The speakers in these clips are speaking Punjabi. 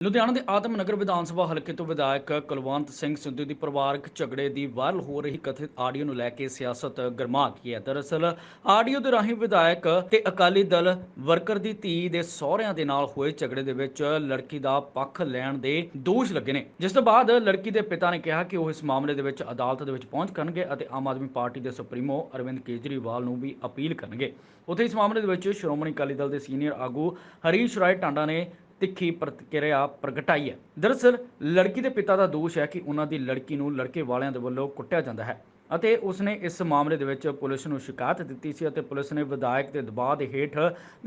ਲੁਧਿਆਣਾ ਦੇ ਆਦਮ ਨਗਰ ਵਿਧਾਨ ਸਭਾ ਹਲਕੇ ਤੋਂ ਵਿਧਾਇਕ ਕੁਲਵੰਤ ਸਿੰਘ ਸਿੱਧੂ ਦੀ ਪਰਿਵਾਰਕ ਝਗੜੇ ਦੀ ਵਾਇਰਲ ਹੋ ਰਹੀ ਕਥਿਤ ਆਡੀਓ ਨੂੰ ਲੈ ਕੇ ਸਿਆਸਤ ਗਰਮਾ ਗਈ ਹੈ। ਦਰਅਸਲ, ਆਡੀਓ ਦੇ ਰਾਹੀਂ ਵਿਧਾਇਕ ਤੇ ਅਕਾਲੀ ਦਲ ਵਰਕਰ ਦੀ ਧੀ ਦੇ ਸਹੁਰਿਆਂ ਦੇ ਨਾਲ ਹੋਏ ਝਗੜੇ ਦੇ ਵਿੱਚ ਲੜਕੀ ਦਾ ਪੱਖ ਲੈਣ ਦੇ ਦੋਸ਼ ਲੱਗੇ ਨੇ। ਜਿਸ ਤੋਂ ਬਾਅਦ ਲੜਕੀ ਦੇ ਪਿਤਾ ਨੇ ਕਿਹਾ ਕਿ ਉਹ ਇਸ ਮਾਮਲੇ ਦੇ ਵਿੱਚ ਅਦਾਲਤ ਦੇ ਵਿੱਚ ਪਹੁੰਚ ਕਰਨਗੇ ਅਤੇ ਆਮ ਆਦਮੀ ਪਾਰਟੀ ਦੇ ਸੁਪਰੀਮੋ ਅਰਵਿੰਦ ਕੇਜਰੀਵਾਲ ਨੂੰ ਵੀ ਅਪੀਲ ਕਰਨਗੇ। ਉੱਥੇ ਇਸ ਮਾਮਲੇ ਦੇ ਵਿੱਚ ਸ਼੍ਰੋਮਣੀ ਅਕਾਲੀ ਦਲ ਦੇ ਸੀਨੀਅਰ ਆਗੂ ਹਰੀਸ਼ ਰਾਏ ਟਾਂਡਾ ਨੇ ਤਿੱਖੀ ਪ੍ਰਤੀਕਿਰਿਆ ਪ੍ਰਗਟਾਈ ਹੈ। ਦਰਅਸਲ ਲੜਕੀ ਦੇ ਪਿਤਾ ਦਾ ਦੋਸ਼ ਹੈ ਕਿ ਉਹਨਾਂ ਦੀ ਲੜਕੀ ਨੂੰ ਲੜਕੇ ਵਾਲਿਆਂ ਦੇ ਵੱਲੋਂ ਕੁੱਟਿਆ ਜਾਂਦਾ ਹੈ ਅਤੇ ਉਸਨੇ ਇਸ ਮਾਮਲੇ ਦੇ ਵਿੱਚ ਪੁਲਿਸ ਨੂੰ ਸ਼ਿਕਾਇਤ ਦਿੱਤੀ ਸੀ ਅਤੇ ਪੁਲਿਸ ਨੇ ਵਿਧਾਇਕ ਦੇ ਦਬਾਅ ਦੇ ਹੇਠ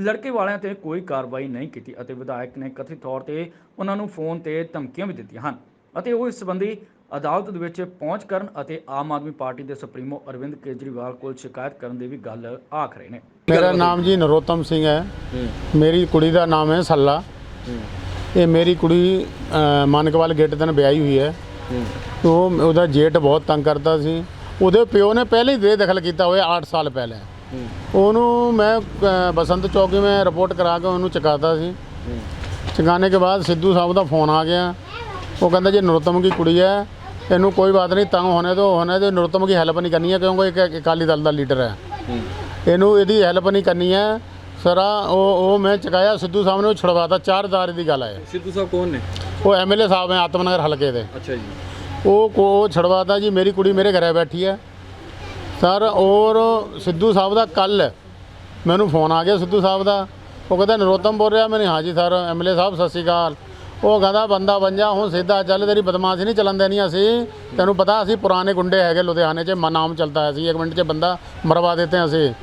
ਲੜਕੇ ਵਾਲਿਆਂ ਤੇ ਕੋਈ ਕਾਰਵਾਈ ਨਹੀਂ ਕੀਤੀ ਅਤੇ ਵਿਧਾਇਕ ਨੇ ਕਥਿਤ ਤੌਰ ਤੇ ਉਹਨਾਂ ਨੂੰ ਫੋਨ ਤੇ ਧਮਕੀਆਂ ਵੀ ਦਿੱਤੀਆਂ ਹਨ ਅਤੇ ਉਹ ਇਸ ਸੰਬੰਧੀ ਅਦਾਲਤ ਦੇ ਵਿੱਚ ਪਹੁੰਚ ਕਰਨ ਅਤੇ ਆਮ ਆਦਮੀ ਪਾਰਟੀ ਦੇ ਸੁਪਰੀਮੋ ਅਰਵਿੰਦ ਕੇਜਰੀਵਾਲ ਕੋਲ ਸ਼ਿਕਾਇਤ ਕਰਨ ਦੀ ਵੀ ਗੱਲ ਆਖ ਰਹੇ ਨੇ। ਮੇਰਾ ਨਾਮ ਜੀ ਨਰੋਤਮ ਸਿੰਘ ਹੈ। ਮੇਰੀ ਕੁੜੀ ਦਾ ਨਾਮ ਹੈ ਸੱਲਾ। ਇਹ ਮੇਰੀ ਕੁੜੀ ਮਾਨਕਵਾਲ ਗੇਟ ਤੇ ਵਿਆਹੀ ਹੋਈ ਹੈ। ਉਹ ਉਹਦਾ ਜੇਠ ਬਹੁਤ ਤੰਗ ਕਰਦਾ ਸੀ। ਉਹਦੇ ਪਿਓ ਨੇ ਪਹਿਲੇ ਹੀ ਬੇਦਖਲ ਕੀਤਾ ਹੋਇਆ 8 ਸਾਲ ਪਹਿਲਾਂ। ਉਹਨੂੰ ਮੈਂ ਬਸੰਤ ਚੌਕੀ ਮੈਂ ਰਿਪੋਰਟ ਕਰਾ ਕੇ ਉਹਨੂੰ ਚਕਾਤਾ ਸੀ। ਚਕਾਣੇ ਕੇ ਬਾਅਦ ਸਿੱਧੂ ਸਾਹਿਬ ਦਾ ਫੋਨ ਆ ਗਿਆ। ਉਹ ਕਹਿੰਦਾ ਜੇ ਨਰੋਤਮ ਕੀ ਕੁੜੀ ਹੈ, ਇਹਨੂੰ ਕੋਈ ਬਾਤ ਨਹੀਂ, ਤੰਗ ਹੋਣੇ ਤੋਂ ਹੋਣੇ ਤੇ ਨਰੋਤਮ ਕੀ ਹੈਲਪ ਨਹੀਂ ਕਰਨੀ ਹੈ ਕਿਉਂਕਿ ਇੱਕ ਅਕਾਲੀ ਦਲ ਦਾ ਲੀਡਰ ਹੈ। ਇਹਨੂੰ ਇਹਦੀ ਹੈਲਪ ਨਹੀਂ ਕਰਨੀ ਹੈ। ਸਰਾ ਉਹ ਉਹ ਮੈਂ ਚਕਾਇਆ ਸਿੱਧੂ ਸਾਹਿਬ ਨੇ ਉਹ ਛੁਡਵਾਤਾ 4000 ਦੀ ਗੱਲ ਹੈ ਸਿੱਧੂ ਸਾਹਿਬ ਕੌਣ ਨੇ? ਉਹ ਐਮਐਲਏ ਸਾਹਿਬ ਹੈ ਆਤਮਨਗਰ ਹਲਕੇ ਦੇ। ਅੱਛਾ ਜੀ। ਉਹ ਕੋ ਉਹ ਛੁਡਵਾਤਾ ਜੀ ਮੇਰੀ ਕੁੜੀ ਮੇਰੇ ਘਰੇ ਬੈਠੀ ਹੈ ਸਰ ਔਰ ਸਿੱਧੂ ਸਾਹਿਬ ਦਾ ਕੱਲ ਮੈਨੂੰ ਫੋਨ ਆ ਗਿਆ ਸਿੱਧੂ ਸਾਹਿਬ ਦਾ। ਉਹ ਕਹਿੰਦਾ ਨਰੋਤਮ ਬੋਲ ਰਿਹਾ? ਮੈਨੇ ਹਾਂ ਜੀ ਸਰ ਐਮਐਲਏ ਸਾਹਿਬ ਸਤਿ ਸ਼੍ਰੀ ਅਕਾਲ। ਉਹ ਕਹਿੰਦਾ, ਬੰਦਾ ਬਣ ਹੁਣ ਸਿੱਧਾ ਚੱਲ, ਤੇਰੀ ਬਦਮਾਸ਼ੀ ਨਹੀਂ ਚੱਲਣ ਦੇਣੀ ਅਸੀਂ। ਤੈਨੂੰ ਪਤਾ ਅਸੀਂ ਪੁਰਾਣੇ ਗੁੰਡੇ ਹੈਗੇ ਲੁਧਿਆਣੇ 'ਚ ਮਨਾਮ ਨਾਮ ਚੱਲਦਾ ਹੈ ਅਸੀਂ ਇੱਕ ਮਿੰਟ 'ਚ ਬੰਦਾ ਮਰਵਾ ਦਿੱਤੇ ਅਸੀਂ।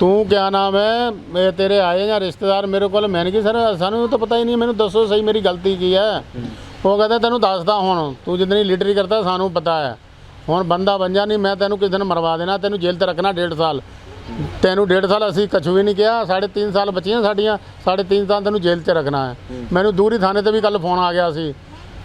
ਤੂੰ ਕਿਆ ਨਾਮ ਹੈ? ਮੈਂ ਤੇਰੇ ਆਏ ਜਾਂ ਰਿਸ਼ਤੇਦਾਰ ਮੇਰੇ ਕੋਲ? ਮੈਂ ਨਹੀਂ ਕਿ ਸਰ, ਸਾਨੂੰ ਤਾਂ ਪਤਾ ਹੀ ਨਹੀਂ, ਮੈਨੂੰ ਦੱਸੋ ਸਹੀ ਮੇਰੀ ਗਲਤੀ ਕੀ ਹੈ? ਉਹ ਕਹਿੰਦਾ, ਤੈਨੂੰ ਦੱਸਦਾ ਹੁਣ, ਤੂੰ ਜਿੰਨੀ ਲੀਡਰੀ ਕਰਦਾ ਸਾਨੂੰ ਪਤਾ ਹੈ। ਹੁਣ ਬੰਦਾ ਬਣ ਨਹੀਂ, ਮੈਂ ਤੈਨੂੰ ਕਿਸ ਦਿਨ ਮਰਵਾ ਦੇਣਾ? ਤੈਨੂੰ ਜੇਲ੍ਹ ਤੇ ਰੱਖਣਾ ਡੇਢ ਸਾਲ। ਤੈਨੂੰ ਡੇਢ ਸਾਲ ਅਸੀਂ ਕਛੂ ਵੀ ਨਹੀਂ ਕਿਹਾ ਸਾਢੇ ਤਿੰਨ ਸਾਲ ਬੱਚੀਆਂ ਸਾਡੀਆਂ ਸਾਢੇ ਤਿੰਨ ਸਾਲ ਤੈਨੂੰ ਜੇਲ੍ਹ 'ਚ ਰੱਖਣਾ ਹੈ। ਮੈਨੂੰ ਦੂਰੀ ਥਾਣੇ ਤੇ ਵੀ ਕੱਲ ਫੋਨ ਆ ਗਿਆ ਸੀ।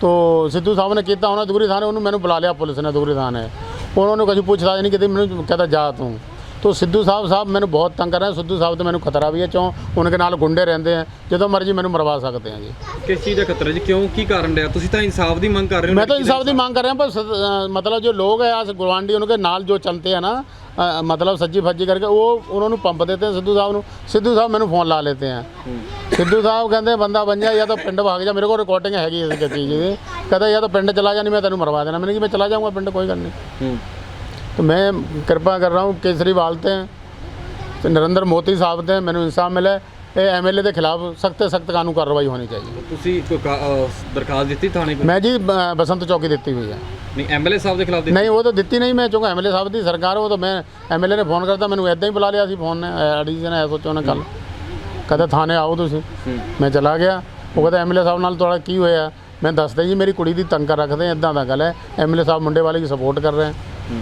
ਤੋ ਸਿੱਧੂ ਸਾਹਿਬ ਨੇ ਕੀਤਾ ਉਹਨਾਂ ਦੂਰੀ ਥਾਣੇ ਉਹਨੂੰ ਮੈਨੂੰ ਬੁਲਾ ਲਿਆ ਪੁਲਿਸ ਨੇ ਦੂਰੀ ਥਾਣੇ। ਉਹਨਾਂ ਨੂੰ ਕੁਝ ਪੁੱਛਦਾ ਨਹੀਂ ਕਿਤੇ ਮੈਨੂੰ ਕਹਿੰਦਾ ਜਾ ਤੂੰ। ਤੋ ਸਿੱਧੂ ਸਾਹਿਬ ਸਾਹਿਬ ਮੈਨੂੰ ਬਹੁਤ ਤੰਗ ਕਰ ਰਹੇ ਸਿੱਧੂ ਸਾਹਿਬ ਤੇ ਮੈਨੂੰ ਖਤਰਾ ਵੀ ਹੈ ਚੋਂ ਉਹਨਾਂ ਦੇ ਨਾਲ ਗੁੰਡੇ ਰਹਿੰਦੇ ਆ ਜਦੋਂ ਮਰਜ਼ੀ ਮੈਨੂੰ ਮਰਵਾ ਸਕਦੇ ਆ ਜੀ ਕਿਸ ਚੀਜ਼ ਦਾ ਖਤਰਾ ਜੀ ਕਿਉਂ ਕੀ ਕਾਰਨ ਰਿਹਾ ਤੁਸੀਂ ਤਾਂ ਇਨਸਾਫ ਦੀ ਮੰਗ ਕਰ ਰਹੇ ਹੋ मैं तो ਲੜਕੀ ਦਾ इंसाफ की मांग कर रहे हैं पर सद- अ, मतलब जो लोग हैं आज गुरवांडी उनके नाल जो चलते हैं ना अ, मतलब सज्जी फज्जी करके वो उन्होंने पंप देते हैं सिद्धू साहब ਨੂੰ ਸਿੱਧੂ ਸਾਹਿਬ ਮੈਨੂੰ ਫੋਨ ਲਾ ਲੈਤੇ हैं ਸਿੱਧੂ ਸਾਹਿਬ ਕਹਿੰਦੇ ਬੰਦਾ ਬਣ ਜਾ ਜਾਂ ਤਾਂ ਪਿੰਡ ਭਾਗ ਜਾ ਮੇਰੇ ਕੋਲ ਰਿਕਾਰਡਿੰਗ ਹੈਗੀ ਇਸ ਚੀਜ਼ ਦੀ ਕਹਿੰਦਾ ਜਾਂ ਤਾਂ ਪਿੰਡ ਚਲਾ ਜਾ ਨਹੀਂ ਮੈਂ ਤੈਨੂੰ ਮਰਵਾ ਦੇਣਾ मैंने कि मैं चला जाऊंगा पिंड कोई गल नहीं ਹੂੰ तो मैं कृपा कर रहा हूँ केजरीवाल ਤੇ ਤੇ ਨਰਿੰਦਰ ਮੋਦੀ ਸਾਹਿਬ ਤੇ ਮੈਨੂੰ ਇਨਸਾਫ ਮਿਲੇ ਇਹ ਐਮਐਲਏ ਦੇ ਖਿਲਾਫ ਸਖਤ ਸਖਤ ਕਾਨੂੰਨ ਕਾਰਵਾਈ ਹੋਣੀ ਚਾਹੀਏ ਤੁਸੀਂ ਕੋਈ ਕਾ- ਅਹ ਦਰਖਾਸਤ ਦਿੱਤੀ ਥਾਣੇ ਕੋਲ ਮੈਂ ਜੀ ਬ- ਬਸੰਤ ਚੌਕੀ ਦਿੱਤੀ ਹੋਈ ਹੈ ਨਹੀਂ ਐਮਐਲਏ ਸਾਹਿਬ ਦੇ ਖਿਲਾਫ ਦਿੱਤੀ ਨਹੀਂ ਉਹ ਤਾਂ ਦਿੱਤੀ ਨਹੀਂ ਮੈਂ ਚੁੰਗਾ ਐਮਐਲਏ ਸਾਹਿਬ ਦੀ ਸਰਕਾਰ ਉਹ ਤਾਂ ਮੈਂ ਐਮਐਲਏ ਨੇ ਫੋਨ ਕਰਤਾ ਮੈਨੂੰ ਐਦਾਂ ਹੀ ਬੁਲਾ ਲਿਆ ਸੀ ਫੋਨ ਨੇ ਐਡੀਸ਼ਨ ਐ ਸੋਚੋ ਨਾ ਕੱਲ ਕਦੇ ਥਾਣੇ ਆਓ ਤੁਸੀਂ ਹੂੰ ਮੈਂ ਚਲਾ ਗਿਆ ਉਹ ਕਹਿੰਦਾ ਐਮਐਲਏ ਸਾਹਿਬ ਨਾਲ ਤੁਹਾਡਾ ਕੀ ਹੋਇਆ ਮੈਂ ਦੱਸਦਾ ਜੀ ਮੇਰੀ ਕੁੜੀ ਦੀ ਤੰਗ ਕਰ ਰੱਖਦੇ ਇਦਾਂ ਦਾ ਗੱਲ ਹੈ ਐਮਐਲਏ ਸਾਹਿਬ ਮੁੰਡੇ ਵਾਲੇ ਦੀ ਸਪੋਰਟ ਕਰ ਰਹੇ ਹੈ ਹੂੰ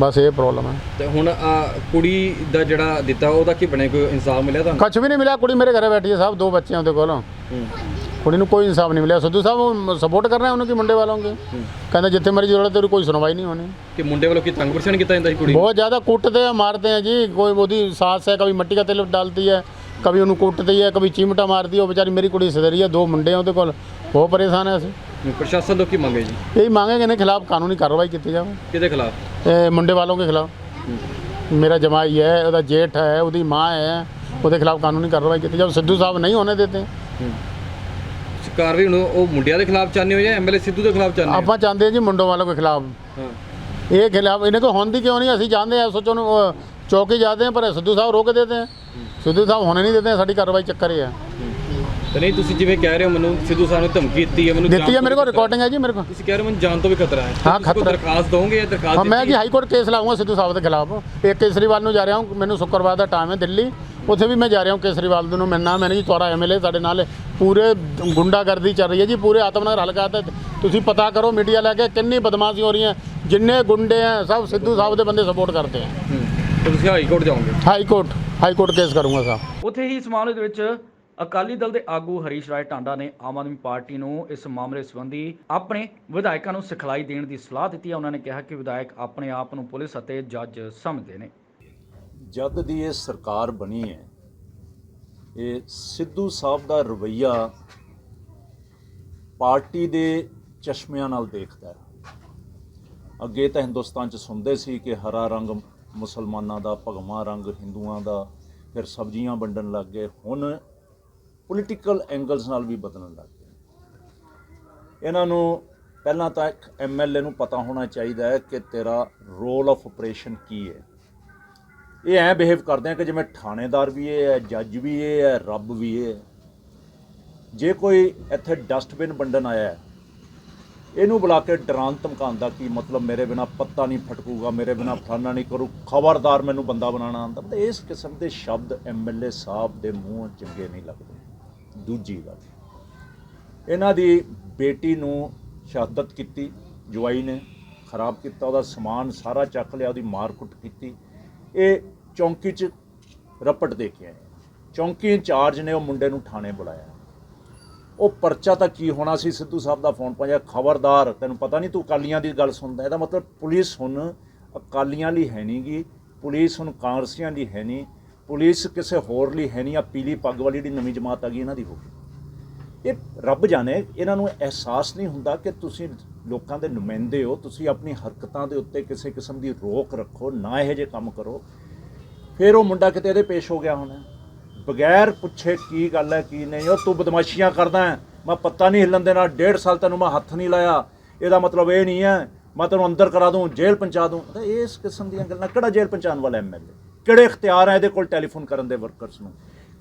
ਬਸ ਇਹ ਪ੍ਰੋਬਲਮ ਹੈ। ਤੇ ਹੁਣ ਆਹ ਕੁੜੀ ਦਾ ਜਿਹੜਾ ਦਿੱਤਾ ਉਹਦਾ ਕੀ ਬਣਿਆ? ਕੋਈ ਇਨਸਾਫ ਮਿਲਿਆ ਤੁਹਾਨੂੰ? ਕੁਛ ਵੀ ਨਹੀਂ ਮਿਲਿਆ। ਕੁੜੀ ਮੇਰੇ ਘਰੇ ਬੈਠੀ ਹੈ ਸਾਹਿਬ ਦੋ ਬੱਚੇ ਉਹਦੇ ਕੋਲ। ਕੁੜੀ ਨੂੰ ਕੋਈ ਇਨਸਾਫ ਨਹੀਂ ਮਿਲਿਆ। ਸਿੱਧੂ ਸਾਹਿਬ ਸਪੋਰਟ ਕਰ ਰਹੇ ਉਹਨੂੰ ਕਿ ਮੁੰਡੇ ਵਾਲੋਂ ਕੇ ਕਹਿੰਦਾ ਜਿੱਥੇ ਮੇਰੀ ਜ਼ਰੂਰਤ ਹੈ ਉਹ ਕੋਈ ਸੁਣਵਾਈ ਨਹੀਂ ਹੋਣੀ। ਕਿ ਮੁੰਡੇ ਵੱਲੋਂ ਕੀ ਤੰਗ ਪਰੇਸ਼ਾਨ ਕੀਤਾ ਜਾਂਦਾ ਸੀ ਕੁੜੀ ਨੂੰ? बहुत ज़्यादा कूटते हैं मारते हैं जी कोई मोदी सास है कभी मिट्टी का तेल डालती है कभी उन्हें कूटती है कभी चीमटा मारती है वो बेचारी मेरी कुड़ी सदरी है ਉਹਦੇ ਕੋਲ। ਬਹੁਤ ਪਰੇਸ਼ਾਨ ਹੈ ਅਸੀਂ। ਪ੍ਰਸ਼ਾਸਨ ਤੋਂ ਕੀ ਮੰਗੇ ਜੀ? यही मांगे कि इन्हें खिलाफ कानूनी कार्रवाई की ਕਿਹਦੇ ਖਿਲਾਫ? ਮੁੰਡੇ ਵਾਲੋਂ ਕੇ ਖਿਲਾफ मेरा जमाई है ਉਹਦਾ ਜੇਠ ਹੈ ਉਹਦੀ ਮਾਂ ਹੈ ਉਹਦੇ ਖਿਲਾਫ ਕਾਨੂੰਨੀ ਕਾਰਵਾਈ ਕੀਤੀ ਜਦ ਸਿੱਧੂ ਸਾਹਿਬ ਨਹੀਂ ਹੋਣੇ ਦਿੱਤੇ। ਕਾਰਵਾਈ ਹੁਣ ਉਹ ਮੁੰਡਿਆਂ ਦੇ ਖਿਲਾਫ ਚਾਹੁੰਦੇ ਹੋ ਜਾਂ ਐਮਐਲਏ ਸਿੱਧੂ ਦੇ ਖਿਲਾਫ ਚਾਹੁੰਦੇ ਆਪਾਂ ਚਾਹੁੰਦੇ ਜੀ ਮੁੰਡੋ ਵਾਲੋਂ ਦੇ ਖਿਲਾਫ। ਇਹ ਖਿਲਾਫ ਇਹਨੇ ਕੋ ਹੁੰਦੀ ਕਿਉਂ ਨਹੀਂ? ਅਸੀਂ ਚਾਹੁੰਦੇ ਆ ਸੋਚੋ ਨੂੰ ਚੌਕੀ ਜਾਦੇ ਆ ਪਰ ਸਿੱਧੂ ਸਾਹਿਬ ਰੋਕ ਦੇਦੇ ਆ। ਸਿੱਧੂ ਸਾਹਿਬ ਹੋਣੇ ਨਹੀਂ ਦਿੰਦੇ ਸਾਡੀ ਕਾਰਵਾਈ ਚੱਕਰ ਹੈ। ਤੇ ਨਹੀਂ ਤੁਸੀਂ ਜਿਵੇਂ ਕਹਿ ਰਹੇ ਹੋ ਮੈਨੂੰ ਸਿੱਧੂ ਸਾਹਿਬ ਨੇ ਧਮਕੀ ਦਿੱਤੀ ਹੈ ਮੈਨੂੰ ਦਿੱਤੀ ਹੈ ਮੇਰੇ ਕੋਲ ਰਿਕਾਰਡਿੰਗ ਹੈ ਜੀ ਮੇਰੇ ਕੋਲ। ਤੁਸੀਂ ਕਹਿ ਰਹੇ ਹੋ ਮੈਨੂੰ ਜਾਨ ਤੋਂ ਵੀ ਖਤਰਾ ਹੈ। ਹਾਂ, ਤੁਸੀਂ ਕੋਈ ਖਤਰਾ। ਦਰਖਾਸਤ ਦੋਗੇ ਜਾਂ ਦਰਖਾਸਤ ਹਾਂ ਮੈਂ ਜੀ ਹਾਈ ਕੋਰਟ ਕੇਸ ਲਾਉਂਗਾ ਸਿੱਧੂ ਸਾਹਿਬ ਦੇ ਖਿਲਾਫ। ਇੱਕ ਕੇਸਰੀਵਾਲ ਨੂੰ ਜਾ ਰਿਹਾ ਹਾਂ ਮੈਨੂੰ ਸ਼ੁੱਕਰਵਾਰ ਦਾ ਟਾਈਮ ਹੈ ਦਿੱਲੀ। ਉੱਥੇ ਵੀ ਮੈਂ ਜਾ ਰਿਹਾ ਹਾਂ ਕੇਸਰੀਵਾਲ ਨੂੰ ਮਿਲਣਾ ਮੈਨੇ ਜੀ ਤੁਹਾਡਾ ਐਮਐਲਏ ਸਾਡੇ ਨਾਲ ਪੂਰੇ ਗੁੰਡਾਗਰਦੀ ਚੱਲ ਰਹੀ ਹੈ ਜੀ ਪੂਰੇ ਆਤਮਨਗਰ ਹਲਕਾ ਤੇ ਤੁਸੀਂ ਪਤਾ ਕਰੋ ਮੀਡੀਆ ਲੈ ਕੇ ਕਿੰਨੀ ਬਦਮਾਸ਼ੀ ਹੋ ਰਹੀ ਹੈ ਜਿੰਨੇ ਗੁੰਡੇ ਆ ਸਭ ਸਿੱਧੂ ਸਾਹਿਬ ਦੇ ਬੰਦੇ ਸਪੋਰਟ ਹੂੰ। ਤੇ ਤੁਸੀਂ ਹਾਈ ਕੋਰਟ ਜਾਓਗੇ? High court high court case ਕਰੂੰਗਾ ਸਾਹਿਬ ਉੱਥੇ ਹੀ ਇਸ ਮਾਮਲੇ ਦੇ ਵਿੱਚ ਅਕਾਲੀ ਦਲ ਦੇ ਆਗੂ ਹਰੀਸ਼ ਰਾਏ ਟਾਂਡਾ ਨੇ ਆਮ ਆਦਮੀ ਪਾਰਟੀ ਨੂੰ ਇਸ ਮਾਮਲੇ ਸੰਬੰਧੀ ਆਪਣੇ ਵਿਧਾਇਕਾਂ ਨੂੰ ਸਿਖਲਾਈ ਦੇਣ ਦੀ ਸਲਾਹ ਦਿੱਤੀ ਹੈ। ਉਹਨਾਂ ਨੇ ਕਿਹਾ ਕਿ ਵਿਧਾਇਕ ਆਪਣੇ ਆਪ ਨੂੰ ਪੁਲਿਸ ਅਤੇ ਜੱਜ ਸਮਝਦੇ ਨੇ। ਜਦ ਦੀ ਇਹ ਸਰਕਾਰ ਬਣੀ ਹੈ, ਇਹ ਸਿੱਧੂ ਸਾਹਿਬ ਦਾ ਰਵਈਆ ਪਾਰਟੀ ਦੇ ਚਸ਼ਮਿਆਂ ਨਾਲ ਦੇਖਦਾ ਹੈ। ਅੱਗੇ ਤਾਂ ਹਿੰਦੁਸਤਾਨ 'ਚ ਸੁਣਦੇ ਸੀ ਕਿ ਹਰਾ ਰੰਗ ਮੁਸਲਮਾਨਾਂ ਦਾ ਭਗਵਾ ਰੰਗ ਹਿੰਦੂਆਂ ਦਾ, ਫਿਰ ਸਬਜ਼ੀਆਂ ਵੰਡਣ ਲੱਗ ਗਏ। ਹੁਣ ਪੋਲੀਟੀਕਲ ਐਂਗਲਸ ਨਾਲ ਵੀ ਬਦਲਣ ਲੱਗ ਗਏ। ਇਹਨਾਂ ਨੂੰ ਪਹਿਲਾਂ ਤਾਂ ਇੱਕ ਐਮਐਲਏ ਨੂੰ ਪਤਾ ਹੋਣਾ ਚਾਹੀਦਾ ਹੈ ਕਿ ਤੇਰਾ ਰੋਲ ਆਫ ਆਪਰੇਸ਼ਨ ਕੀ ਹੈ। ਇਹ ਐਂ ਬਿਹੇਵ ਕਰਦੇ ਆ ਕਿ ਜਿਵੇਂ ਥਾਣੇਦਾਰ ਵੀ ਇਹ ਹੈ ਜੱਜ ਵੀ ਇਹ ਹੈ, ਰੱਬ ਵੀ ਇਹ ਹੈ। ਜੇ ਕੋਈ ਇੱਥੇ ਡਸਟਬਿਨ ਵੰਡਣ ਆਇਆ ਹੈ, ਇਹਨੂੰ ਬੁਲਾ ਕੇ ਡਰਾਨ ਧਮਕਾਉਂਦਾ ਕੀ ਮਤਲਬ? ਮੇਰੇ ਬਿਨਾ ਪੱਤਾ ਨਹੀਂ ਫਟਕੂਗਾ, ਮੇਰੇ ਬਿਨਾ ਫਲਾਨਾ ਨਹੀਂ ਕਰੂ, ਖਬਰਦਾਰ ਮੈਨੂੰ ਬੰਦਾ ਬਣਾਉਣਾ ਆਉਂਦਾ। ਮਤਲਬ ਇਸ ਕਿਸਮ ਦੇ ਸ਼ਬਦ ਐਮਐਲਏ ਸਾਹਿਬ ਦੇ ਮੂੰਹ ਚੰਗੇ ਨਹੀਂ ਲੱਗਦੇ। ਦੂਜੀ ਗੱਲ। ਇਹਨਾਂ ਦੀ ਬੇਟੀ ਨੂੰ ਸ਼ਹਾਦਤ ਕੀਤੀ, ਜਵਾਈ ਨੇ ਖਰਾਬ ਕੀਤਾ, ਉਹਦਾ ਸਮਾਨ ਸਾਰਾ ਚੱਕ ਲਿਆ, ਉਹਦੀ ਮਾਰ ਕੁੱਟ ਕੀਤੀ। ਇਹ ਚੌਂਕੀ 'ਚ ਰਪਟ ਦੇ ਕੇ ਆਏ। ਚੌਂਕੀ ਇੰਚਾਰਜ ਨੇ ਉਹ ਮੁੰਡੇ ਨੂੰ ਥਾਣੇ ਬੁਲਾਇਆ। ਉਹ ਪਰਚਾ ਤਾਂ ਕੀ ਹੋਣਾ ਸੀ? ਸਿੱਧੂ ਸਾਹਿਬ ਦਾ ਫੋਨ ਪਾਇਆ ਖਬਰਦਾਰ, ਤੈਨੂੰ ਪਤਾ ਨਹੀਂ ਤੂੰ ਅਕਾਲੀਆਂ ਦੀ ਗੱਲ ਸੁਣਦਾ ਇਹਦਾ ਮਤਲਬ ਪੁਲਿਸ ਹੁਣ ਅਕਾਲੀਆਂ ਲਈ ਹੈ ਨਹੀਂਗੀ ਪੁਲਿਸ ਹੁਣ ਕਾਂਗਰਸੀਆਂ ਲਈ ਹੈ ਨਹੀਂ ਪੁਲਿਸ ਕਿਸੇ ਹੋਰ ਲਈ ਹੈ ਨਹੀਂ ਆ ਪੀਲੀ ਪੱਗ ਵਾਲੀ ਜਿਹੜੀ ਨਵੀਂ ਜਮਾਤ ਆ ਗਈ, ਇਹਨਾਂ ਦੀ ਹੋ ਗਈ। ਇਹ ਰੱਬ ਜਾਣੇ, ਇਹਨਾਂ ਨੂੰ ਅਹਿਸਾਸ ਨਹੀਂ ਹੁੰਦਾ ਕਿ ਤੁਸੀਂ ਲੋਕਾਂ ਦੇ ਨੁਮਾਇੰਦੇ ਹੋ, ਤੁਸੀਂ ਆਪਣੀ ਹਰਕਤਾਂ ਦੇ ਉੱਤੇ ਕਿਸੇ ਕਿਸਮ ਦੀ ਰੋਕ ਰੱਖੋ, ਨਾ ਇਹੋ ਜਿਹੇ ਕੰਮ ਕਰੋ। ਫਿਰ ਉਹ ਮੁੰਡਾ ਕਿਤੇ ਇਹਦੇ ਪੇਸ਼ ਹੋ ਗਿਆ ਹੋਣਾ। ਬਗੈਰ ਪੁੱਛੇ ਕੀ ਗੱਲ ਹੈ, ਕੀ ਨਹੀਂ, ਉਹ ਤੂੰ ਬਦਮਾਸ਼ੀਆਂ ਕਰਦਾ ਮੈਂ ਪੱਤਾ ਨਹੀਂ ਹਿੱਲਣ ਦੇਣਾ, ਡੇਢ ਸਾਲ ਤੈਨੂੰ ਮੈਂ ਹੱਥ ਨਹੀਂ ਲਾਇਆ। ਇਹਦਾ ਮਤਲਬ ਇਹ ਨਹੀਂ ਹੈ, ਮੈਂ ਤੈਨੂੰ ਅੰਦਰ ਕਰਾ ਦੂੰ, ਜੇਲ੍ਹ ਪਹੁੰਚਾ ਦੂੰ। ਤਾਂ ਇਸ ਕਿਸਮ ਦੀਆਂ ਗੱਲਾਂ, ਕਿਹੜਾ ਜੇਲ੍ਹ ਪਹੁੰਚਾਉਣ ਵਾਲਾ ਐਮਐਲਏ ਕਿਹੜੇ ਇਖਤਿਆਰ ਹੈ ਇਹਦੇ ਕੋਲ ਟੈਲੀਫੋਨ ਕਰਨ ਦੇ ਵਰਕਰਸ ਨੂੰ?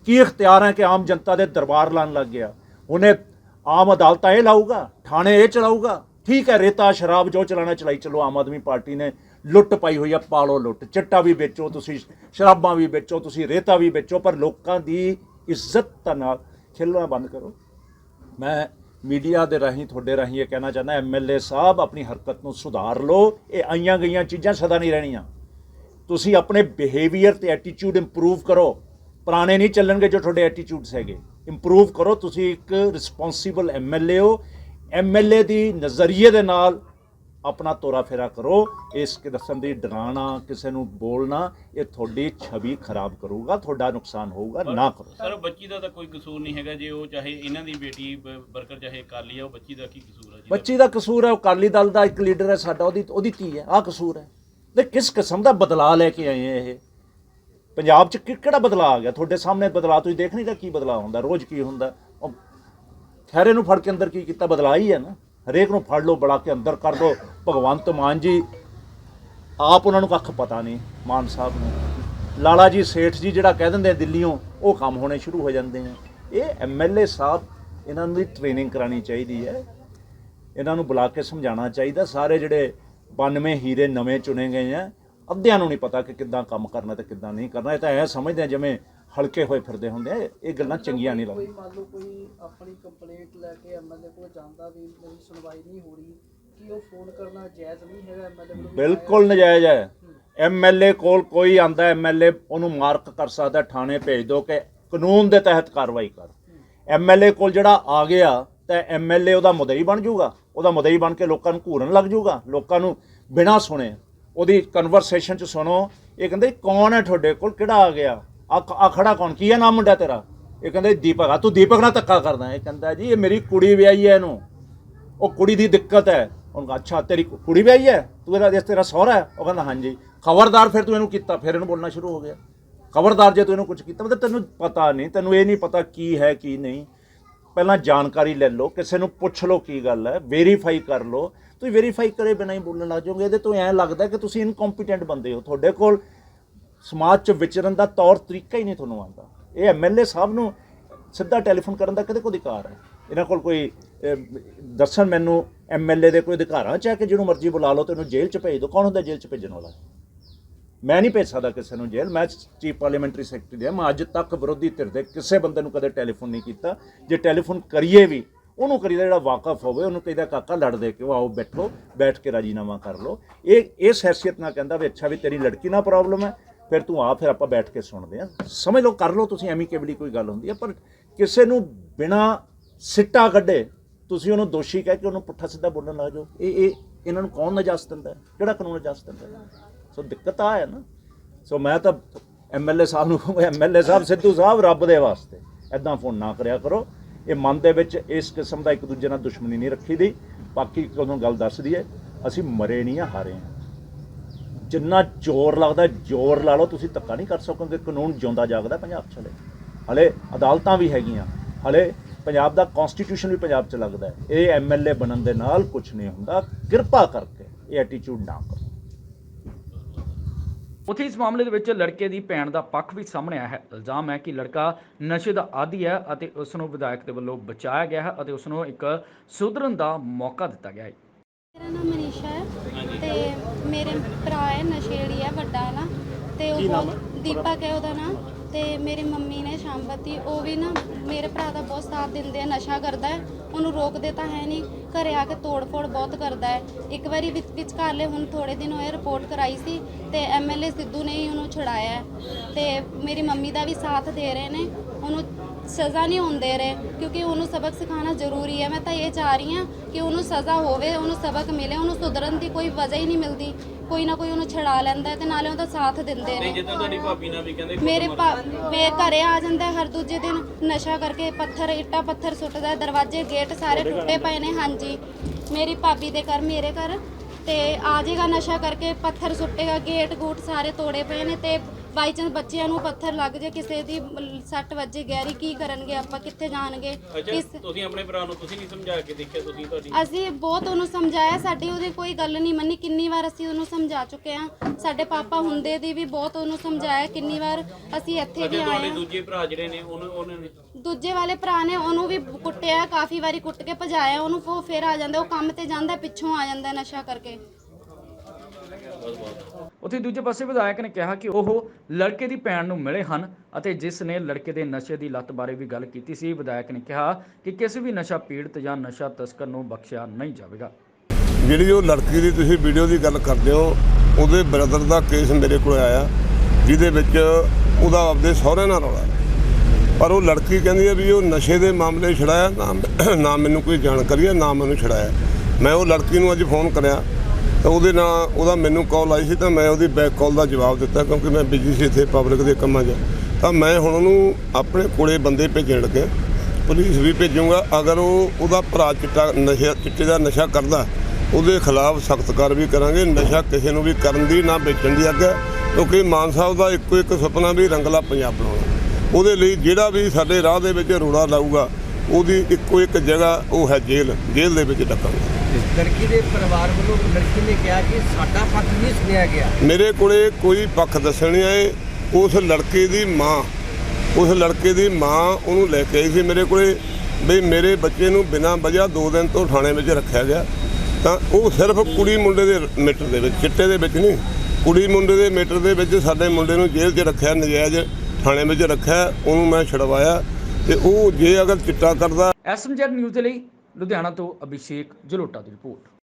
ਕੀ ਇਖਤਿਆਰ ਹੈ ਕਿ ਆਮ ਜਨਤਾ ਦੇ ਦਰਬਾਰ ਲਾਣ ਲੱਗ ਗਿਆ? ਉਹਨੇ ਆਮ ਅਦਾਲਤਾਂ ਇਹ ਲਾਊਗਾ, ਥਾਣੇ ਇਹ ਚਲਾਊਗਾ? ਠੀਕ ਹੈ, ਰੇਤਾ, ਸ਼ਰਾਬ ਜੋ ਚਲਾਣਾ ਚਲਾਈ ਚਲੋ, ਆਮ ਆਦਮੀ ਪਾਰਟੀ ਨੇ ਲੁੱਟ ਪਾਈ ਹੋਈ ਆ, ਪਾਲੋ ਲੁੱਟ। ਚਿੱਟਾ ਵੀ ਵੇਚੋ ਤੁਸੀਂ, ਸ਼ਰਾਬਾਂ ਵੀ ਵੇਚੋ, ਤੁਸੀਂ ਰੇਤਾ ਵੀ ਵੇਚੋ, ਪਰ ਲੋਕਾਂ ਦੀ ਇੱਜ਼ਤ ਨਾਲ ਖੇਲਣਾ ਬੰਦ ਕਰੋ। ਮੈਂ ਮੀਡੀਆ ਦੇ ਰਾਹੀਂ, ਤੁਹਾਡੇ ਰਾਹੀਂ ਇਹ ਕਹਿਣਾ ਚਾਹੁੰਦਾ ਐਮਐਲਏ ਸਾਹਿਬ ਆਪਣੀ ਹਰਕਤ ਨੂੰ ਸੁਧਾਰ ਲਓ। ਇਹ ਆਈਆਂ ਗਈਆਂ ਚੀਜ਼ਾਂ ਸਦਾ ਨਹੀਂ ਰਹਿਣੀਆਂ। ਤੁਸੀਂ ਆਪਣੇ ਬਿਹੇਵੀਅਰ ਤੇ ਐਟੀਟਿਊਡ ਇੰਪਰੂਵ ਕਰੋ। ਪੁਰਾਣੇ ਨਹੀਂ ਚੱਲਣਗੇ ਜੋ ਤੁਹਾਡੇ ਐਟੀਟਿਊਡਸ ਹੈਗੇ। ਇੰਪਰੂਵ ਕਰੋ ਤੁਸੀਂ ਇੱਕ ਰਿਸਪੌਂਸੀਬਲ ਐਮਐਲਏ ਹੋ। ਐਮਐਲਏ ਦੀ ਨਜ਼ਰੀਏ ਦੇ ਨਾਲ ਆਪਣਾ ਤੋਰਾ ਫੇਰਾ ਕਰੋ। ਇਸ ਕਿਸਮ ਦੀ ਡਰਾਣਾ ਕਿਸੇ ਨੂੰ ਬੋਲਣਾ ਇਹ ਤੁਹਾਡੀ ਛਵੀ ਖਰਾਬ ਕਰੂਗਾ ਤੁਹਾਡਾ ਨੁਕਸਾਨ ਹੋਊਗਾ ਨਾ ਕਰੋ। ਸਰ ਬੱਚੀ ਦਾ ਤਾਂ ਕੋਈ ਕਸੂਰ ਨਹੀਂ ਹੈਗਾ ਜੇ ਉਹ ਚਾਹੇ ਇਹਨਾਂ ਦੀ ਬੇਟੀ ਵਰਕਰ ਚਾਹੇ ਅਕਾਲੀ ਆ ਉਹ ਬੱਚੀ ਦਾ ਕੀ ਕਸੂਰ ਆ ਜੀ? ਬੱਚੀ ਦਾ ਕਸੂਰ ਹੈ ਉਹ ਅਕਾਲੀ ਦਲ ਦਾ ਇੱਕ ਲੀਡਰ ਹੈ ਸਾਡਾ ਉਹਦੀ ਉਹਦੀ ਕੀ ਹੈ ਆਹ ਕਸੂਰ ਹੈ। ਤੇ ਕਿਸ ਕਿਸਮ ਦਾ ਬਦਲਾਅ ਲੈ ਕੇ ਆਏ ਹੈ ਇਹ? ਪੰਜਾਬ 'ਚ ਕਿ- ਕਿਹੜਾ ਬਦਲਾਅ ਆ ਗਿਆ? ਤੁਹਾਡੇ ਸਾਹਮਣੇ ਬਦਲਾਅ ਤੁਸੀਂ ਦੇਖ ਨਹੀਂ ਰਹੇ ਕੀ ਬਦਲਾਅ ਹੁੰਦਾ, ਰੋਜ਼ ਕੀ ਹੁੰਦਾ? ਉਹ ਖੈਰੇ ਨੂੰ ਫੜ ਕੇ ਅੰਦਰ ਕੀ ਕੀਤਾ? ਬਦਲਾਅ ਹੀ ਹੈ ਨਾ। ਹਰੇਕ ਨੂੰ ਫੜ ਲਓ ਬੜਾ ਕੇ ਅੰਦਰ ਕਰ ਲਓ। ਭਗਵੰਤ ਮਾਨ ਜੀ, ਆਪ ਉਹਨਾਂ ਨੂੰ ਕੱਖ ਪਤਾ ਨਹੀਂ, ਮਾਨ ਸਾਹਿਬ ਨੂੰ। ਲਾਲਾ ਜੀ, ਸੇਠ ਜੀ ਜਿਹੜਾ ਕਹਿ ਦਿੰਦੇ ਆ ਦਿੱਲੀੋਂ ਉਹ ਕੰਮ ਹੋਣੇ ਸ਼ੁਰੂ ਹੋ ਜਾਂਦੇ ਆ। ਇਹ ਐਮਐਲਏ ਸਾਹਿਬ, ਇਹਨਾਂ ਨੂੰ ਵੀ ਟ੍ਰੇਨਿੰਗ ਕਰਾਣੀ ਚਾਹੀਦੀ ਹੈ। ਇਹਨਾਂ ਨੂੰ ਬੁਲਾ ਕੇ ਸਮਝਾਉਣਾ ਚਾਹੀਦਾ। ਸਾਰੇ ਜਿਹੜੇ 92 ਹੀਰੇ ਨਵੇਂ ਚੁਣੇ ਗਏ ਆ। ਅੱਧਿਆਂ ਨੂੰ ਨਹੀਂ ਪਤਾ ਕਿ ਕਿੱਦਾਂ ਕੰਮ ਕਰਨਾ ਤੇ ਕਿੱਦਾਂ ਨਹੀਂ ਕਰਨਾ। ਇਹ ਤਾਂ ਐ ਸਮਝਦੇ ਆ ਜਿਵੇਂ ਹਲਕੇ ਹੋਏ ਫਿਰਦੇ ਹੁੰਦੇ ਆ। ਇਹ ਗੱਲਾਂ ਚੰਗੀਆਂ ਨਹੀਂ ਕੋਈ ਲੱਗਦੀਆਂ। ਮੰਨ ਲਓ ਕੋਈ ਆਪਣੀ ਕੰਪਲੇਂਟ ਲੈ ਕੇ ਐਮਐਲਏ ਕੋਲ ਜਾਂਦਾ ਵੀ ਮੇਰੀ ਸੁਣਵਾਈ ਨਹੀਂ ਹੋ ਰਹੀ ਕੀ ਉਹ ਫੋਨ ਕਰਨਾ ਜਾਇਜ਼ ਨਹੀਂ ਹੈਗਾ ਐਮਐਲਏ ਵੱਲੋਂ ਬਿਲਕੁਲ ਨਜਾਇਜ਼ ਹੈ। ਐਮਐਲਏ ਕੋਲ ਕੋਈ ਆਂਦਾ ਐਮਐਲਏ ਉਹਨੂੰ ਮਾਰਕ ਕਰ ਸਕਦਾ ਥਾਣੇ ਭੇਜ ਦੋ ਕਿ ਕਾਨੂੰਨ ਦੇ ਤਹਿਤ ਕਾਰਵਾਈ ਕਰ। ਐਮਐਲਏ ਕੋਲ ਜਿਹੜਾ ਆ ਗਿਆ ਤਾਂ ਐਮਐਲਏ ਉਹਦਾ ਮੁਦਈ ਬਣ ਜਾਊਗਾ। ਉਹਦਾ ਮੁਦਈ ਬਣ ਕੇ ਲੋਕਾਂ ਨੂੰ ਘੂਰਨ ਲੱਗ ਜਾਊਗਾ ਲੋਕਾਂ ਨੂੰ ਬਿਨਾਂ ਸੁਣੇ। ਉਹਦੀ ਕਨਵਰਸੇਸ਼ਨ ਚ ਸੁਣੋ ਇਹ ਕਹਿੰਦੇ ਕੌਣ ਹੈ ਤੁਹਾਡੇ ਕੋਲ? ਕਿਹੜਾ ਆ ਗਿਆ? ਆ ਆ ਖੜਾ ਕੌਣ? ਕੀ ਹੈ ਨਾਮ ਮੁੰਡਾ ਤੇਰਾ? ਇਹ ਕਹਿੰਦੇ ਦੀਪਕ ਆ ਤੂੰ ਦੀਪਕ ਨਾਲ ਧੱਕਾ ਕਰਦਾ ਇਹ ਕਹਿੰਦਾ ਜੀ ਇਹ ਮੇਰੀ ਕੁੜੀ ਵਿਆਹੀ ਹੈ ਇਹਨੂੰ। ਉਹ ਕੁੜੀ ਦੀ ਦਿੱਕਤ ਹੈ। ਉਹਨੂੰ ਕਿਹਾ, ਅੱਛਾ ਤੇਰੀ ਕੁੜੀ ਵਿਆਹੀ ਹੈ? ਤੂੰ ਇਹਦਾ ਦੇਸ ਤੇਰਾ ਸਹੁਰਾ ਹੈ? ਉਹ ਕਹਿੰਦਾ ਹਾਂਜੀ। ਖਬਰਦਾਰ ਫਿਰ ਤੂੰ ਇਹਨੂੰ ਕੀਤਾ ਫਿਰ ਇਹਨੂੰ ਬੋਲਣਾ ਸ਼ੁਰੂ ਹੋ ਗਿਆ। ਖਬਰਦਾਰ ਜੇ ਤੂੰ ਇਹਨੂੰ ਕੁਝ ਕੀਤਾ ਮਤਲਬ ਤੈਨੂੰ ਪਤਾ ਨਹੀਂ ਤੈਨੂੰ ਇਹ ਨਹੀਂ ਪਤਾ ਕੀ ਹੈ ਕੀ ਨਹੀਂ। ਪਹਿਲਾਂ ਜਾਣਕਾਰੀ ਲੈ ਲਓ ਕਿਸੇ ਨੂੰ ਪੁੱਛ ਲਓ ਕੀ ਗੱਲ ਹੈ ਵੈਰੀਫਾਈ ਕਰ ਲਓ। ਤੁਸੀਂ ਵੈਰੀਫਾਈ ਕਰੇ ਬਿਨਾਂ ਹੀ ਬੋਲਣ ਲੱਗ ਜਾਓਗੇ। ਇਹਦੇ ਤੋਂ ਐਂ ਲੱਗਦਾ ਕਿ ਤੁਸੀਂ ਇਨਕੰਪੀਟੈਂਟ ਬੰਦੇ ਹੋ। ਤੁਹਾਡੇ ਕੋਲ ਸਮਾਜ 'ਚ ਵਿਚਰਨ ਦਾ ਤੌਰ ਤਰੀਕਾ ਹੀ ਨਹੀਂ ਤੁਹਾਨੂੰ ਆਉਂਦਾ। ਇਹ ਐਮਐਲਏ ਸਾਹਿਬ ਨੂੰ ਸਿੱਧਾ ਟੈਲੀਫੋਨ ਕਰਨ ਦਾ ਕਦੇ ਕੋਈ ਅਧਿਕਾਰ ਹੈ? ਇਹਨਾਂ ਕੋਲ ਕੋਈ ਅਹ, ਦੱਸਣ ਮੈਨੂੰ ਐਮਐਲਏ ਦੇ ਕੋਈ ਅਧਿਕਾਰਾਂ ਚ ਹੈ ਕਿ ਜਿਹਨੂੰ ਮਰਜ਼ੀ ਬੁਲਾ ਲਓ ਤੇ ਉਹਨੂੰ ਜੇਲ੍ਹ 'ਚ ਭੇਜ ਦਿਓ? ਕੌਣ ਹੁੰਦਾ ਜੇਲ੍ਹ 'ਚ ਭੇਜਣ ਵਾਲਾ? ਮੈਂ ਨਹੀਂ ਭੇਜ ਸਕਦਾ ਕਿਸੇ ਨੂੰ ਜੇਲ੍ਹ, ਮੈਂ ਚੀਫ ਪਾਰਲੀਮੈਂਟਰੀ ਸੈਕਟਰੀ ਦੇ ਮੈਂ ਅੱਜ ਤੱਕ ਵਿਰੋਧੀ ਧਿਰ ਦੇ ਕਿਸੇ ਬੰਦੇ ਨੂੰ ਕਦੇ ਟੈਲੀਫੋਨ ਨਹੀਂ ਕੀਤਾ। ਜੇ ਟੈਲੀਫੋਨ ਕਰੀਏ ਵੀ, ਉਹਨੂੰ ਕਰੀਦਾ ਜਿਹੜਾ ਵਾਕਫ ਹੋਵੇ, ਉਹਨੂੰ ਕਹਿੰਦਾ ਕਾਕਾ ਲੜ ਦੇ ਕੇ ਆਓ ਬੈਠੋ, ਬੈਠ ਕੇ ਰਾਜੀਨਾਮਾ ਕਰ ਲਓ। ਇਹ, ਇਸ ਹੈਸੀਅਤ ਨਾਲ ਕਹਿੰਦਾ ਵੀ ਅੱਛਾ ਵੀ ਤੇਰੀ ਲੜਕੀ ਨਾਲ ਪ੍ਰੋਬਲਮ ਹੈ, ਫਿਰ ਤੂੰ ਆ, ਫਿਰ ਆਪਾਂ ਬੈਠ ਕੇ ਸੁਣਦੇ ਆ ਸਮਝ ਲਓ, ਕਰ ਲਓ ਤੁਸੀਂ ਐਮੀਕੇਬਲੀ ਕੋਈ ਗੱਲ ਹੁੰਦੀ ਹੈ, ਪਰ ਕਿਸੇ ਨੂੰ ਬਿਨਾ ਸਿੱਟਾ ਕੱਢੇ ਤੁਸੀਂ ਉਹਨੂੰ ਦੋਸ਼ੀ ਕਹਿ ਕੇ ਉਹਨੂੰ ਪੁੱਠਾ ਸਿੱਧਾ ਬੋਲਣ ਲੱਗ ਜਾਓ। ਇਹ ਇਹ, ਇਹਨਾਂ ਨੂੰ ਕੌਣ ਨਜਾਸਤ ਦਿੰਦਾ? ਕਿਹੜਾ ਕਾਨੂੰਨ ਨਜਾਸਤ ਦਿੰਦਾ? ਸੋ ਦਿੱਕਤ ਆ ਹੈ ਨਾ। ਸੋ ਮੈਂ ਤਾਂ ਐਮਐਲਏ ਸਾਹਿਬ ਨੂੰ ਐਮਐਲਏ ਸਾਹਿਬ, ਸਿੱਧੂ ਸਾਹਿਬ, ਰੱਬ ਦੇ ਵਾਸਤੇ। ਐਦਾਂ ਫੋਨ ਨਾ ਕਰਿਆ ਕਰੋ। ਇਹ ਮਨ ਦੇ ਵਿੱਚ ਇਸ ਕਿਸਮ ਦਾ ਇੱਕ ਦੂਜੇ ਨਾਲ ਦੁਸ਼ਮਣੀ ਨਹੀਂ ਰੱਖੀ ਦੀ। ਬਾਕੀ ਕਦੋਂ ਗੱਲ ਦੱਸਦੀ ਹੈ ਅਸੀਂ ਮਰੇ ਨਹੀਂ ਆ, ਹਾਰੇ ਹਾਂ। ਜਿੰਨਾ ਜ਼ੋਰ ਲੱਗਦਾ, ਜ਼ੋਰ ਲਾ ਲਓ, ਤੁਸੀਂ ਧੱਕਾ ਨਹੀਂ ਕਰ ਸਕੋਗੇ ਕਾਨੂੰਨ ਜਿਉਂਦਾ ਜਾਗਦਾ ਪੰਜਾਬ 'ਚ ਹਲੇ। ਹਲੇ ਅਦਾਲਤਾਂ ਵੀ ਹੈਗੀਆਂ। ਹਲੇ ਪੰਜਾਬ ਦਾ ਕਨਸਟੀਟਿਊਸ਼ਨ ਵੀ ਪੰਜਾਬ 'ਚ ਲੱਗਦਾ ਹੈ। ਇਹ ਐਮਐਲਏ ਬਣਨ ਦੇ ਨਾਲ ਕੁਝ ਨਹੀਂ ਹੁੰਦਾ। ਕਿਰਪਾ ਕਰਕੇ ਇਹ ਐਟੀਟਿਊਡ ਨਾ ਕਰੋ। ਉੱਥੇ ਇਸ ਮਾਮਲੇ ਦੇ ਵਿੱਚ ਲੜਕੇ ਦੀ ਭੈਣ ਦਾ ਪੱਖ ਵੀ ਸਾਹਮਣੇ ਆਇਆ ਹੈ। ਇਲਜ਼ਾਮ ਹੈ ਕਿ ਲੜਕਾ ਨਸ਼ੇ ਦਾ ਆਦੀ ਹੈ ਅਤੇ ਉਸ ਨੂੰ ਵਿਧਾਇਕ ਦੇ ਵੱਲੋਂ ਬਚਾਇਆ ਗਿਆ ਹੈ ਅਤੇ ਉਸ ਨੂੰ ਇੱਕ ਸੁਧਰਨ ਦਾ ਮੌਕਾ ਦਿੱਤਾ ਗਿਆ ਹੈ। ਮੇਰਾ ਨਾਮ ਮਨੀਸ਼ਾ ਹੈ ਤੇ ਮੇਰੇ ਭਰਾ ਹੈ ਨਸ਼ੇੜੀ ਹੈ ਵੱਡਾ ਨਾ। ਤੇ ਉਹ ਬਹੁਤ ਦੀਪਕ ਹੈ ਉਹਦਾ ਨਾਮ। ਤੇ ਮੇਰੀ ਮੰਮੀ ਨੇ ਸ਼ਾਮਬਤੀ, ਉਹ ਵੀ ਨਾ ਮੇਰੇ ਭਰਾ ਦਾ ਬਹੁਤ ਸਾਥ ਦਿੰਦੇ ਆ, ਨਸ਼ਾ ਕਰਦਾ ਹੈ, ਉਹਨੂੰ ਰੋਕਦੇ ਤਾਂ ਹੈ ਨਹੀਂ, ਘਰੇ ਆ ਕੇ ਤੋੜ-ਫੋੜ ਬਹੁਤ ਕਰਦਾ ਹੈ। ਇੱਕ ਵਾਰੀ ਵਿੱਚ ਵਿਚਕਾਰਲੇ ਹੁਣ ਥੋੜੇ ਦਿਨ ਹੋਏ ਰਿਪੋਰਟ ਕਰਾਈ ਸੀ ਤੇ ਐਮਐਲਏ ਸਿੱਧੂ ਨੇ ਹੀ ਉਹਨੂੰ ਛੁਡਾਇਆ ਹੈ। ਤੇ ਮੇਰੀ ਮੰਮੀ ਦਾ ਵੀ ਸਾਥ ਦੇ ਰਹੇ ਨੇ, ਉਹਨੂੰ ਸਜ਼ਾ ਨਹੀਂ ਹੋਣ ਦੇ ਰਹੇ, ਕਿਉਂਕਿ ਉਹਨੂੰ ਸਬਕ ਸਿਖਾਉਣਾ ਜ਼ਰੂਰੀ ਹੈ। ਮੈਂ ਤਾਂ ਇਹ ਚਾਹ ਰਹੀ ਹਾਂ ਕਿ ਉਹਨੂੰ ਸਜ਼ਾ ਹੋਵੇ, ਉਹਨੂੰ ਸਬਕ ਮਿਲੇ, ਉਹਨੂੰ ਸੁਧਰਨ ਦੀ ਕੋਈ ਵਜ੍ਹਾ ਹੀ ਨਹੀਂ ਮਿਲਦੀ। ਕੋਈ ਨਾ ਕੋਈ ਉਹਨੂੰ ਛਡਾ ਲੈਂਦਾ ਹੈ ਤੇ ਨਾਲੇ ਉਹਦਾ ਸਾਥ ਦਿੰਦੇ ਨਹੀਂ ਨੇ ਜਿੱਦਾਂ ਤੁਹਾਡੀ ਭਾਬੀ ਨਾਲ ਵੀ ਕਹਿੰਦੇ ਮੇਰੇ ਪਾ ਮੇਰੇ ਘਰੇ ਆ ਜਾਂਦਾ ਹੈ ਹਰ ਦੂਜੇ ਦਿਨ ਨਸ਼ਾ ਕਰਕੇ ਪੱਥਰ ਇੱਟਾ ਪੱਥਰ ਸੁੱਟਦਾ ਹੈ, ਦਰਵਾਜ਼ੇ ਗੇਟ ਸਾਰੇ ਟੁੱਟੇ ਪਏ ਨੇ ਹਾਂਜੀ। ਮੇਰੀ ਭਾਬੀ ਦੇ ਘਰ ਮੇਰੇ ਘਰ। ਤੇ ਆ ਜਾਏਗਾ ਨਸ਼ਾ ਕਰਕੇ ਪੱਥਰ ਸੁੱਟੇਗਾ ਗੇਟ ਗੂਟ ਸਾਰੇ ਤੋੜੇ ਪਏ ਨੇ ਤੇ ਬਾਈ ਚਾਂਸ ਬੱਚਿਆਂ ਨੂੰ ਪੱਥਰ ਲੱਗ ਜੇ ਕਿਸੇ ਦੀ ਮ- ਸੱਟ ਵੱਜੇ ਗਹਿਰੀ ਕੀ ਕਰਨਗੇ ਆਪਾਂ ਕਿੱਥੇ ਜਾਣਗੇ? ਅੱਛਾ ਕਿਸ ਤੁਸੀਂ ਆਪਣੇ ਭਰਾ ਨੂੰ ਤੁਸੀਂ ਨਹੀਂ ਸਮਝਾ ਕੇ ਦੇਖਿਆ ਤੁਸੀਂ ਤੁਹਾਡੀ ਅਸੀਂ ਬਹੁਤ ਉਹਨੂੰ ਸਮਝਾਇਆ ਸਾਡੀ ਉਹਦੀ ਕੋਈ ਗੱਲ ਨਹੀਂ ਮੰਨੀ ਕਿੰਨੀ ਵਾਰ ਅਸੀਂ ਉਹਨੂੰ ਸਮਝਾ ਚੁੱਕੇ ਹਾਂ। ਸਾਡੇ ਪਾਪਾ ਹੁੰਦੇ ਦੀ ਵੀ ਬਹੁਤ ਉਹਨੂੰ ਸਮਝਾਇਆ ਕਿੰਨੀ ਵਾਰ ਅਸੀਂ ਇੱਥੇ ਵੀ ਅੱਛਾ ਆਏ ਤੁਹਾਡੇ ਹਾਂ। ਦੂਜੇ ਭਰਾ ਜਿਹੜੇ ਨੇ ਉਹਨੂੰ ਉਹਨਾਂ ਨੇ ਦੂਜੇ ਵਾਲੇ ਭਰਾ ਨੇ ਉਹਨੂੰ ਵੀ ਕੁੱਟਿਆ ਕਾਫੀ ਵਾਰੀ ਕੁੱਟ ਕੇ ਭਜਾਇਆ ਉਹਨੂੰ ਉਹ ਫਿਰ ਆ ਜਾਂਦਾ ਉਹ ਕੰਮ ਤੇ ਜਾਂਦਾ ਪਿੱਛੋਂ ਆ ਜਾਂਦਾ ਨਸ਼ਾ ਕਰਕੇ। ਉੱਥੇ ਦੂਜੇ ਪਾਸੇ ਵਿਧਾਇਕ ਨੇ ਕਿਹਾ ਕਿ ਉਹ ਲੜਕੇ ਦੀ ਭੈਣ ਨੂੰ ਮਿਲੇ ਹਨ ਅਤੇ ਜਿਸ ਨੇ ਲੜਕੇ ਦੇ ਨਸ਼ੇ ਦੀ ਲੱਤ ਬਾਰੇ ਵੀ ਗੱਲ ਕੀਤੀ ਸੀ, ਵਿਧਾਇਕ ਨੇ ਕਿਹਾ ਕਿ ਕਿਸੇ ਵੀ ਨਸ਼ਾ ਪੀੜਤ ਜਾਂ ਨਸ਼ਾ ਤਸਕਰ ਨੂੰ ਬਖਸ਼ਿਆ ਨਹੀਂ ਜਾਵੇਗਾ। ਜਿਹੜੀ ਉਹ ਲੜਕੀ ਦੀ ਤੁਸੀਂ ਵੀਡੀਓ ਦੀ ਗੱਲ ਕਰਦੇ ਹੋ, ਉਹਦੇ ਬ੍ਰਦਰ ਦਾ ਕੇਸ ਮੇਰੇ ਕੋਲ ਆਇਆ, ਜਿਹਦੇ ਵਿੱਚ ਉਹਦਾ ਆਪਦੇ ਸਹੁਰੇ ਨਾਲ ਰੌਲਾ ਪਰ ਉਹ ਲੜਕੀ ਕਹਿੰਦੀ ਹੈ ਵੀ ਉਹ ਨਸ਼ੇ ਦੇ ਮਾਮਲੇ ਛੜਾਇਆ ਨਾ ਨਾ ਮੈਨੂੰ ਕੋਈ ਜਾਣਕਾਰੀ ਹੈ, ਨਾ ਮੈਨੂੰ ਛੜਾਇਆ ਮੈਂ ਉਹ ਲੜਕੀ ਨੂੰ ਅੱਜ ਫੋਨ ਕਰਿਆ। ਤਾਂ ਉਹਦੇ ਨਾਲ ਉਹਦਾ ਮੈਨੂੰ ਕਾਲ ਆਈ ਸੀ ਤਾਂ ਮੈਂ ਉਹਦੀ ਬੈਕ ਕਾਲ ਦਾ ਜਵਾਬ ਦਿੱਤਾ ਕਿਉਂਕਿ ਮੈਂ ਬਿਜ਼ੀ ਸੀ ਇੱਥੇ ਪਬਲਿਕ ਦੇ ਕੰਮਾਂ 'ਚ। ਤਾਂ ਮੈਂ ਹੁਣ ਉਹਨੂੰ ਆਪਣੇ ਕੋਲੇ ਬੰਦੇ ਭੇਜਣ ਲੱਗਿਆ। ਪੁਲਿਸ ਵੀ ਭੇਜੂਗਾ, ਅਗਰ ਉਹ ਉਹਦਾ ਭਰਾ ਚਿੱਟਾ ਨਸ਼ਾ, ਚਿੱਟੇ ਦਾ ਨਸ਼ਾ ਕਰਦਾ, ਉਹਦੇ ਖਿਲਾਫ ਸਖਤ ਕਾਰਵਾਈ ਕਰਾਂਗੇ, ਨਸ਼ਾ ਕਿਸੇ ਨੂੰ ਵੀ ਕਰਨ ਦੀ ਨਾ ਵੇਚਣ ਦੀ ਅੱਗੇ ਕਿਉਂਕਿ ਮਾਨ ਸਾਹਿਬ ਦਾ ਇੱਕੋ ਇੱਕ ਸੁਪਨਾ ਵੀ ਰੰਗਲਾ ਪੰਜਾਬ ਬਣਾਉਣਾ। ਉਹਦੇ ਲਈ ਜਿਹੜਾ ਵੀ ਸਾਡੇ ਰਾਹ ਦੇ ਵਿੱਚ ਰੋੜਾ ਲਾਊਗਾ, ਉਹਦੀ ਇੱਕੋ ਇੱਕ ਜਗ੍ਹਾ ਉਹ ਹੈ ਜੇਲ੍ਹ ਜੇਲ੍ਹ ਦੇ ਵਿੱਚ ਡੱਕਾਂਗੇ। ਲੜਕੀ ਦੇ ਪਰਿਵਾਰ ਵੱਲੋਂ ਲੜਕੀ ਨੇ ਕਿਹਾ ਕਿ ਸਾਡਾ ਪੱਖ ਨਹੀਂ ਸੁਣਿਆ ਗਿਆ। ਮੇਰੇ ਕੋਲੇ ਕੋਈ ਪੱਖ ਦੱਸਣ ਨਹੀਂ ਆਏ। ਉਸ ਲੜਕੇ ਦੀ ਮਾਂ ਉਸ ਲੜਕੇ ਦੀ ਮਾਂ ਉਹਨੂੰ ਲੈ ਕੇ ਆਈ ਸੀ ਮੇਰੇ ਕੋਲੇ ਵੀ ਮੇਰੇ ਬੱਚੇ ਨੂੰ ਬਿਨਾਂ ਵਜ੍ਹਾ 2 ਦਿਨ ਤੋਂ ਥਾਣੇ ਵਿੱਚ ਰੱਖਿਆ ਗਿਆ। ਤਾਂ ਉਹ ਸਿਰਫ ਕੁੜੀ ਮੁੰਡੇ ਦੇ ਮੀਟਰ ਦੇ ਵਿੱਚ ਚਿੱਟੇ ਦੇ ਵਿੱਚ ਨਹੀਂ ਕੁੜੀ ਮੁੰਡੇ ਦੇ ਮੀਟਰ ਦੇ ਵਿੱਚ ਸਾਡੇ ਮੁੰਡੇ ਨੂੰ ਜੇਲ੍ਹ 'ਚ ਰੱਖਿਆ ਨਜਾਇਜ਼ ਥਾਣੇ ਵਿੱਚ ਰੱਖਿਆ ਉਹਨੂੰ ਮੈਂ ਛਡਵਾਇਆ ਤੇ ਉਹ ਜੇ ਅਗਰ ਚਿੱਟਾ ਕਰਦਾ ਐਸਐਮਜੈਡ ਨਿਊਜ਼ ਦੇ ਲਈ ਲੁਧਿਆਣਾ ਤੋਂ ਅਭਿਸ਼ੇਕ ਜਲੋਟਾ ਦੀ ਰਿਪੋਰਟ।